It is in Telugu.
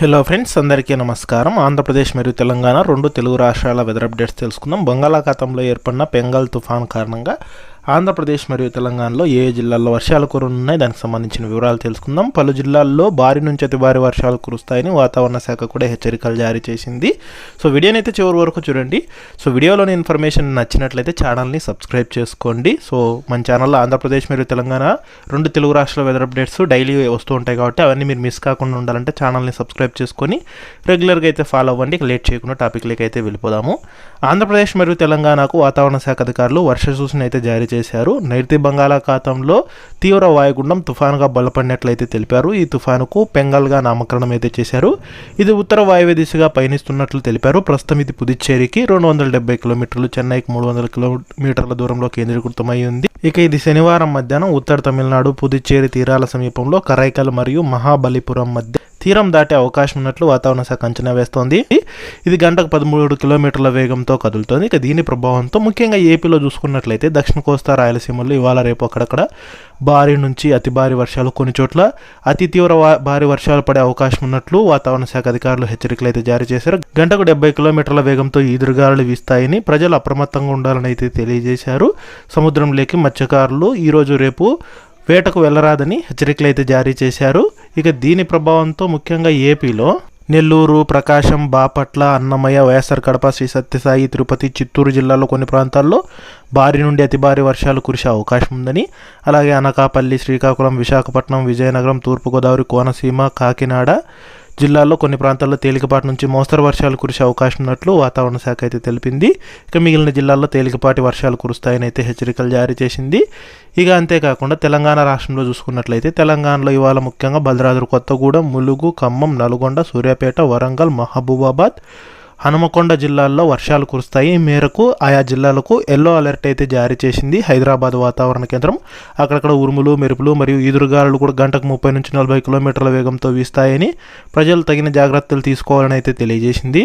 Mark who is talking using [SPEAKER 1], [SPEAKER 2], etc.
[SPEAKER 1] హలో ఫ్రెండ్స్ అందరికీ నమస్కారం. ఆంధ్రప్రదేశ్ మరియు తెలంగాణ రెండు తెలుగు రాష్ట్రాల వెదర్ అప్డేట్స్ తెలుసుకుందాం. బంగాళాఖాతంలో ఏర్పడిన బెంగాల్ తుఫాన్ కారణంగా ఆంధ్రప్రదేశ్ మరియు తెలంగాణలో ఏ జిల్లాల్లో వర్షాలు కురున్నాయి దానికి సంబంధించిన వివరాలు తెలుసుకుందాం. పలు జిల్లాల్లో భారీ నుంచి అతి భారీ వర్షాలు కురుస్తాయని వాతావరణ శాఖ కూడా హెచ్చరికలు జారీ చేసింది. సో వీడియోని అయితే చివరి వరకు చూడండి. సో వీడియోలోని ఇన్ఫర్మేషన్ నచ్చినట్లయితే ఛానల్ని సబ్స్క్రైబ్ చేసుకోండి. సో మన ఛానల్లో ఆంధ్రప్రదేశ్ మరియు తెలంగాణ రెండు తెలుగు రాష్ట్రాల వెదర్ అప్డేట్స్ డైలీ వస్తూ ఉంటాయి కాబట్టి అవన్నీ మీరు మిస్ కాకుండా ఉండాలంటే ఛానల్ని సబ్స్క్రైబ్ చేసుకొని రెగ్యులర్గా అయితే ఫాలో అవ్వండి. లేట్ చేయకుండా టాపిక్లకి అయితే వెళ్ళిపోదాము. ఆంధ్రప్రదేశ్ మరియు తెలంగాణకు వాతావరణ శాఖ అధికారులు వర్ష సూచన అయితే జారీ చేశారు. నైరుతి బంగాళాఖాతంలో తీవ్ర వాయుగుండం తుఫానుగా బలపడినట్లయితే తెలిపారు. ఈ తుఫానుకు పెంగల్గా నామకరణం అయితే చేశారు. ఇది ఉత్తర వాయువ్య దిశగా పయనిస్తున్నట్లు తెలిపారు. ప్రస్తుతం ఇది పుదుచ్చేరికి రెండు వందల డెబ్బై కిలోమీటర్లు చెన్నైకి మూడు వందల కిలోమీటర్ల దూరంలో కేంద్రీకృతమై ఉంది. ఇక ఇది శనివారం మధ్యాహ్నం ఉత్తర తమిళనాడు పుదుచ్చేరి తీరాల సమీపంలో కరైకల్ మరియు మహాబలిపురం మధ్య తీరం దాటే అవకాశం ఉన్నట్లు వాతావరణ శాఖ అంచనా వేస్తోంది. ఇది గంటకు పదమూడు కిలోమీటర్ల వేగంతో కదులుతోంది. ఇక దీని ప్రభావంతో ముఖ్యంగా ఏపీలో చూసుకున్నట్లయితే దక్షిణ కోస్తా రాయలసీమలో ఇవాళ రేపు అక్కడక్కడ భారీ నుంచి అతి భారీ వర్షాలు కొన్ని చోట్ల అతి తీవ్ర భారీ వర్షాలు పడే అవకాశం ఉన్నట్లు వాతావరణ శాఖ అధికారులు హెచ్చరికలు అయితే జారీ చేశారు. గంటకు డెబ్బై కిలోమీటర్ల వేగంతో ఈదురుగాలు వీస్తాయని ప్రజలు అప్రమత్తంగా ఉండాలని అయితే తెలియజేశారు. సముద్రంలోకి మత్స్యకారులు ఈరోజు రేపు వేటకు వెళ్ళరాదని హెచ్చరికలు అయితే జారీ చేశారు. ఇక దీని ప్రభావంతో ముఖ్యంగా ఏపీలో నెల్లూరు ప్రకాశం బాపట్ల అన్నమయ్య వైఎస్ఆర్ కడప శ్రీ సత్యసాయి తిరుపతి చిత్తూరు జిల్లాలో కొన్ని ప్రాంతాల్లో భారీ నుండి అతి భారీ వర్షాలు కురిసే అవకాశం ఉందని అలాగే అనకాపల్లి శ్రీకాకుళం విశాఖపట్నం విజయనగరం తూర్పుగోదావరి కోనసీమ కాకినాడ జిల్లాలో కొన్ని ప్రాంతాల్లో తేలికపాటి నుంచి మోస్తరు వర్షాలు కురిసే అవకాశం ఉన్నట్లు వాతావరణ శాఖ అయితే తెలిపింది. ఇక మిగిలిన జిల్లాల్లో తేలికపాటి వర్షాలు కురుస్తాయని అయితే హెచ్చరికలు జారీ చేసింది. ఇక అంతేకాకుండా తెలంగాణ రాష్ట్రంలో చూసుకున్నట్లయితే తెలంగాణలో ఇవాళ ముఖ్యంగా భద్రాద్రి కొత్తగూడెం ములుగు ఖమ్మం నల్గొండ సూర్యాపేట వరంగల్ మహబూబాబాద్ హనుమకొండ జిల్లాల్లో వర్షాలు కురుస్తాయి. ఈ మేరకు ఆయా జిల్లాలకు ఎల్లో అలర్ట్ అయితే జారీ చేసింది హైదరాబాద్ వాతావరణ కేంద్రం. అక్కడక్కడ ఉరుములు మెరుపులు మరియు ఈదురుగాలు కూడా గంటకు ముప్పై నుంచి నలభై కిలోమీటర్ల వేగంతో వీస్తాయని ప్రజలు తగిన జాగ్రత్తలు తీసుకోవాలని అయితే తెలియజేసింది.